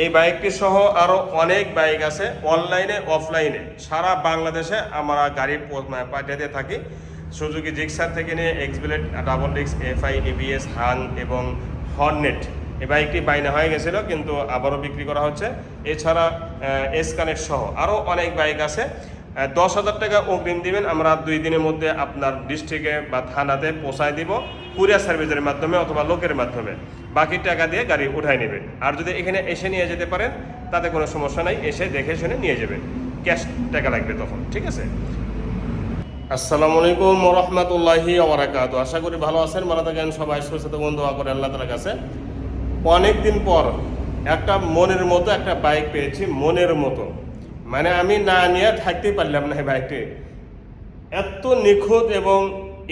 এই বাইকটি সহ আরও অনেক বাইক আছে অনলাইনে অফলাইনে সারা বাংলাদেশে আমরা গাড়ি মানে পাঠিয়ে থাকি। সুজুকি জিক্সার থেকে নিয়ে এক্সবিলেট ডাবল ডিক্স এফআই এবিএস হান এবং হর্নেট এই বাইকটি বাইনা হয়ে গেছিল, কিন্তু আবারও বিক্রি করা হচ্ছে। এছাড়া এস কানেক্ট সহ আরও অনেক বাইক আছে। দশ হাজার টাকা অগ্রিম দিবেন, আমরা দুই দিনের মধ্যে আপনার ডিস্ট্রিক্টে বা থানাতে পৌঁছায় দিব কুরিয়ার সার্ভিসের মাধ্যমে অথবা লোকের মাধ্যমে। বাকি টাকা দিয়ে গাড়ি উঠাই নেবে। আর যদি এখানে এসে নিয়ে যেতে পারেন, তাতে কোনো সমস্যা নাই, এসে দেখে শুনে নিয়ে যাবেন ক্যাশ টাকা লাগবে তখন, ঠিক আছে? আসসালামু আলাইকুম রহমতুল্লাহি ওবরাকাতু আশা করি ভালো আছেন, ভালো থাকেন, সবাই সুস্থ বন্ধু করে আল্লাহ তালার কাছে। অনেক দিন পর একটা মনের মতো একটা বাইক পেয়েছি, মনের মতো। মানে আমি না নিয়ে থাকতে পারলাম না এই বাইকটি এত নিখুঁত এবং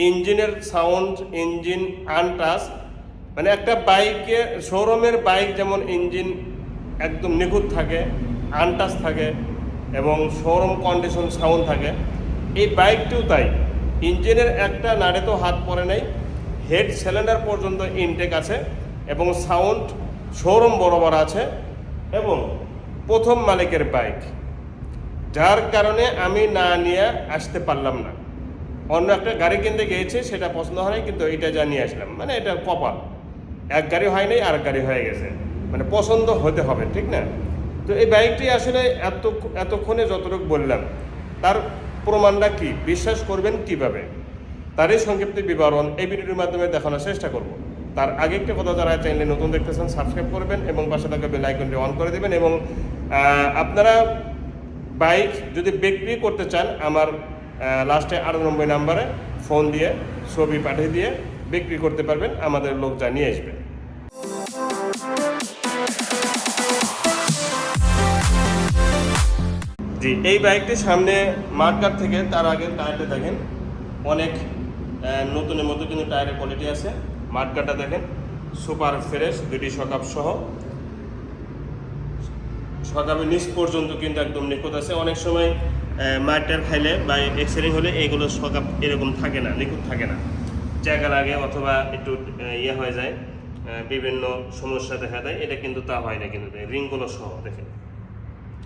ইঞ্জিনের সাউন্ড ইঞ্জিন আনটাস মানে একটা বাইকে, শোরুমের বাইক যেমন ইঞ্জিন একদম নিখুঁত থাকে আনটাস থাকে এবং শোরুম কন্ডিশন সাউন্ড থাকে, এই বাইকটিও তাই। ইঞ্জিনের একটা নাড়ে তো হাত পড়ে নাই, হেড সিলিন্ডার পর্যন্ত ইনটেক আছে এবং সাউন্ড শোরুম বরাবর আছে এবং প্রথম মালিকের বাইক, যার কারণে আমি না নিয়ে আসতে পারলাম না। অন্য একটা গাড়ি কিনতে গিয়েছি, সেটা পছন্দ হয়নি কিন্তু এটা জানিয়ে আসলাম মানে এটা কপাল। এক গাড়ি হয় নাই আর গাড়ি হয়ে গেছে। মানে পছন্দ হতে হবে, ঠিক না? তো এই বাইকটি আসলে এত এতক্ষণে যতটুকু বললাম, তার প্রমাণটা কি? বিশ্বাস করবেন কীভাবে? তারই সংক্ষিপ্ত বিবরণ এই ভিডিওর মাধ্যমে দেখানোর চেষ্টা করব। তার আগে একটি কথা যারা চ্যানেলে নতুন দেখতেছেন সাবস্ক্রাইব করবেন এবং পাশে থাকা বেল আইকনটি অন করে দেবেন এবং আপনারা বাইক যদি বিক্রি করতে চান, আমার লাস্টে আটানব্বই নাম্বারে ফোন দিয়ে ছবি পাঠিয়ে দিয়ে বিক্রি করতে পারবেন, আমাদের লোক জানিয়ে আসবে। জি, এই বাইকটি সামনে মার্কার থেকে, তার আগে টায়ারটা দেখেন। অনেক নতুনের মতো কিন্তু টায়ারের কোয়ালিটি আছে। মার্কারটা দেখেন সুপার ফ্রেশ দুটি সকাপ সহ। সকালে নিচ পর্যন্ত কিন্তু একদম নিখুঁত আছে। অনেক সময় মার্টার খাইলে বা এক্সিডেন্ট হলে এইগুলো সকাপ এরকম থাকে না, নিখুঁত থাকে না। জায়গা লাগে অথবা একটু ইয়ে হয়ে যায়। বিভিন্ন সমস্যা দেখা দেয়। এটা কিন্তু তা হয় না কিন্তু রিংগুলো সহ দেখেন।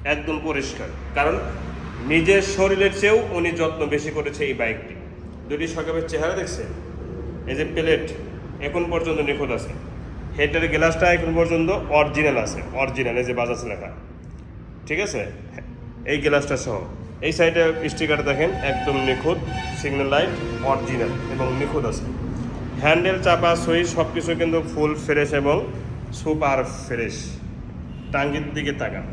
একদম পরিষ্কার। কারণ নিজের শরীরের চেয়েও উনি যত্ন বেশি করেছে এই বাইকটি। দুটি সকালের চেহারা দেখছে এই যে প্লেট এখন পর্যন্ত নিখুঁত আছে। হেডের গ্লাসটা এখন পর্যন্ত অরিজিনাল আছে। অরিজিনাল, এই যে বাজাজ লেখা। ঠিক আছে? এই গ্লাসটা সহ। এই সাইডে স্টিকার দেখেন, একদম নিখুঁত। সিগন্যাল লাইট অরিজিনাল এবং নিখুঁত আছে। হ্যান্ডেল চাপা সুইচ সব কিছু কিন্তু ফুল ফ্রেশ এবং সুপার ফ্রেশ। টাঙ্গির দিকে তাকান।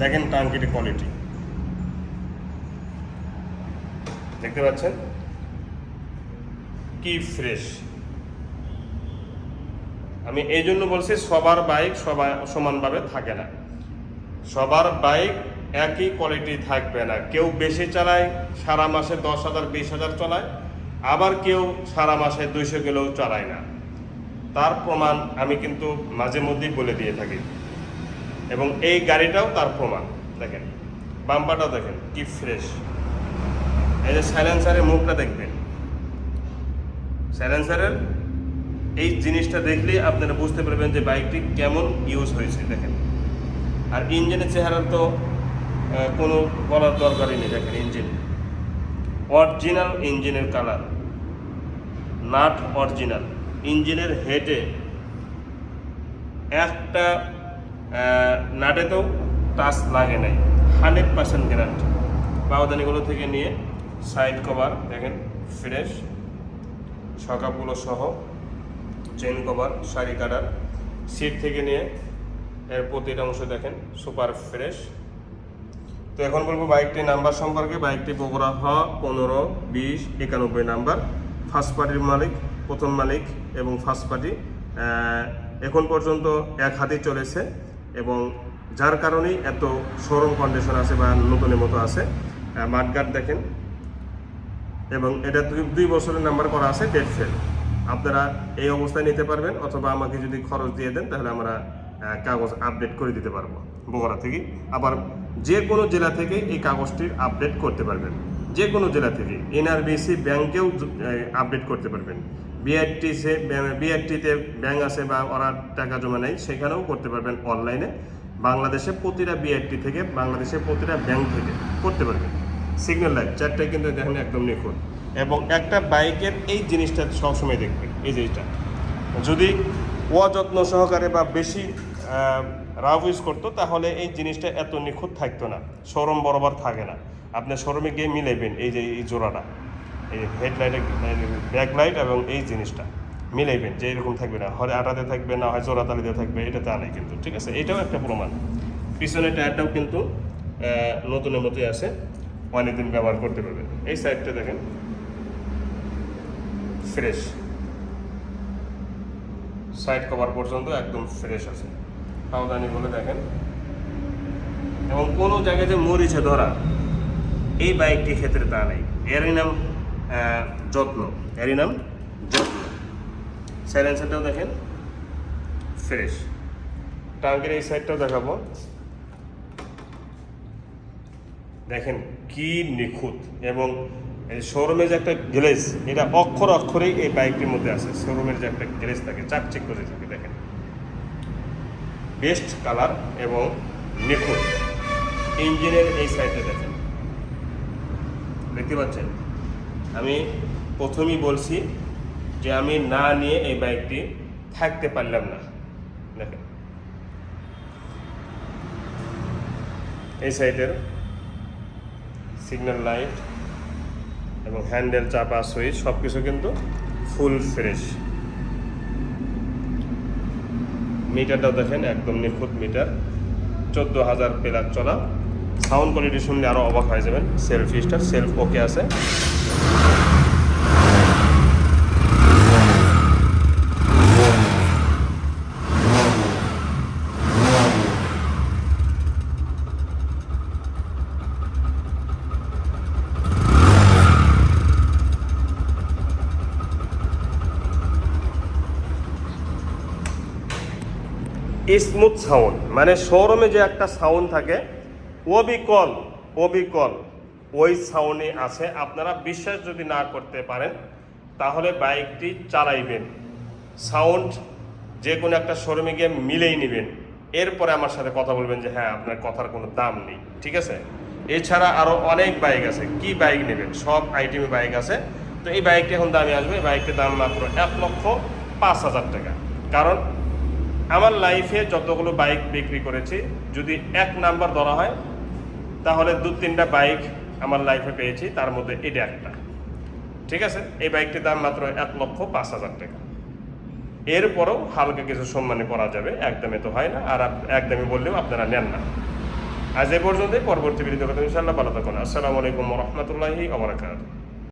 দেখেন টাঙ্কির কোয়ালিটি দেখতে পাচ্ছেন? কি ফ্রেশ। আমি এই জন্য বলছি, সবার বাইক সবাই সমানভাবে থাকে না। সবার বাইক একই কোয়ালিটি থাকবে না। কেউ বেশি চালায়, সারা মাসে দশ হাজার, বিশ হাজার চালায় আবার কেউ সারা মাসে দুইশো কিলোও চালায় না। তার প্রমাণ আমি কিন্তু মাঝে মধ্যেই বলে দিয়ে থাকি। এবং এই গাড়িটাও তার প্রমাণ। দেখেন, বাম্পারটাও দেখেন, কি ফ্রেশ এই যে সাইলেন্সারের মুখটা দেখবেন। সাইলেন্সারের এই জিনিসটা দেখলেই আপনারা বুঝতে পারবেন যে বাইকটি কেমন ইউজ হয়েছে, দেখেন। আর ইঞ্জিনের চেহারা তো কোনো বলার দরকারই নেই, দেখেন ইঞ্জিন। অরিজিনাল ইঞ্জিনের কালার নাট অরিজিনাল। ইঞ্জিনের হেডে একটা নাটেতেও টাচ লাগে নাই। Hundred percent guarantee. পাওদানিগুলো থেকে নিয়ে সাইড কভার, দেখেন, ফ্রেশ। সকাপগুলো সহ chain cover, sari cutter. Seat থেকে নিয়ে এর প্রতিটা অংশ দেখেন, সুপার ফ্রেশ। তো এখন বলব বাইকটির নাম্বার সম্পর্কে। বাইকটি বগুড়া হ, পনেরো, বিশ, একানব্বই নাম্বার। ফার্স্ট পার্টির মালিক, প্রথম মালিক এবং ফার্স্ট পার্টি এখন পর্যন্ত এক হাতেই চলেছে এবং যার কারণেই এত শোরুম কন্ডিশন আছে বা নতুনের মতো আছে মাঠগার্ড দেখেন। এবং এটা দুই বছরের নাম্বার করা আছে ডেট ফেল আপনারা এই অবস্থায় নিতে পারবেন অথবা আমাকে যদি খরচ দিয়ে দেন, তাহলে আমরা কাগজ আপডেট করে দিতে পারব। বগুড়া থেকে আবার যে কোনো জেলা থেকে এই কাগজটির আপডেট করতে পারবেন। যে কোনো জেলা থেকে এনআরবিসি ব্যাংকেও আপডেট করতে পারবেন। বিআরটি সে বিআরটিতে ব্যাংক আছে বা ওরা টাকা জমা নেয়, সেখানেও করতে পারবেন অনলাইনে। বাংলাদেশে প্রতিটা বিআরটি থেকে বাংলাদেশের প্রতিটা ব্যাংক থেকে করতে পারবেন। সিগন্যাল লাইট চারটায় কিন্তু দেখেন একদম নিখুঁত। এবং একটা বাইকের এই জিনিসটা সবসময় দেখবেন, এই জিনিসটা। যদি অযত্ন সহকারে বা বেশি রাফ ইউজ করতো, তাহলে এই জিনিসটা এত নিখুঁত থাকতো না। সরম বরাবর থাকে না। আপনি শোরুমে গিয়ে মিলাইবেন এই যে এই জোড়াটা, এই হেডলাইটের ব্যাকলাইট এবং এই জিনিসটা মিলাইবেন, যে এরকম থাকবে না। হয় আটাতে থাকবে, না হয় জোড়া তালিতে থাকবে এটা তা নেই কিন্তু, ঠিক আছে? এটাও একটা প্রমাণ। পিছনের টায়ারটাও কিন্তু নতুনের মতোই আছে, অনেকদিন ব্যবহার করতে পারবেন এই সাইডটা দেখেন ফ্রেশ সাইড কভার পর্যন্ত একদম ফ্রেশ আছে। সাবধানি বলে দেখেন। এবং কোনো জায়গায় যে মরিচে ধরা এই বাইকটির ক্ষেত্রে তা নেই। এরই নাম যত্ন। এরই নাম যত্ন। সাইলেন্সারটাও দেখেন। ফ্রেশ টাঙ্কের এই সাইডটাও দেখাবো। দেখেন কি নিখুঁত এবং শোরুমে যে একটা গ্লেজ এটা অক্ষর অক্ষরেই এই বাইকটির মধ্যে আছে। শোরুমের যে একটা গ্লেজ থাকে চাকচিক করে থাকে, দেখেন। বেস্ট কালার এবং নিখুঁত। ইঞ্জিনের এই সাইডে দেখেন। দেখতে পাচ্ছেন? আমি প্রথমেই বলছি যে আমি না নিয়ে এই বাইকটি থাকতে পারলাম না। দেখেন। এই সাইডের সিগন্যাল লাইট এবং হ্যান্ডেল চাপা সুইচ সব কিছু কিন্তু ফুল ফ্রেশ মিটারটাও দেখেন, একদম নিখুঁত মিটার। চোদ্দ হাজার প্লাক চলা। সাউন্ড কোয়ালিটি শুনলে আরও অবাক হয়ে যাবেন। সেলফ স্টার, সেলফ ওকে আছে। স্মুথ সাউন্ড মানে শোরুমে যে একটা সাউন্ড থাকে অবিকল অবিকল। ওই সাউন্ডে আছে, আপনারা বিশ্বাস যদি না করতে পারেন, তাহলে বাইকটি চালাইবেন। সাউন্ড যে কোনো একটা শোরুমে গিয়ে মিলেই নেবেন। এরপরে আমার সাথে কথা বলবেন যে হ্যাঁ আপনার কথার কোনো দাম নেই। ঠিক আছে? এছাড়া আরও অনেক বাইক আছে। কি বাইক নেবেন? সব আইটেমে বাইক আছে। তো এই বাইকটি এখন দামে আসবে। এই বাইকটির দাম মাত্র এক লক্ষ পাঁচ হাজার টাকা। কারণ আমার লাইফে যতগুলো বাইক বিক্রি করেছি, যদি এক নাম্বার ধরা হয় তাহলে দু তিনটা বাইক আমার লাইফে পেয়েছি, তার মধ্যে এটা একটা। ঠিক আছে? এই বাইকটির দাম মাত্র এক লক্ষ পাঁচ হাজার টাকা। এরপরেও হালকা কিছু সম্মানে করা যাবে, একদমই তো হয় না, আর একদমই বললেও আপনারা নেন না। আজ এ পর্যন্তই, পরবর্তী ভিডিও কথা ইনশাল্লাহ ভালো থাকুন। আসসালামু আলাইকুম রহমতুল্লাহি আবরাকাত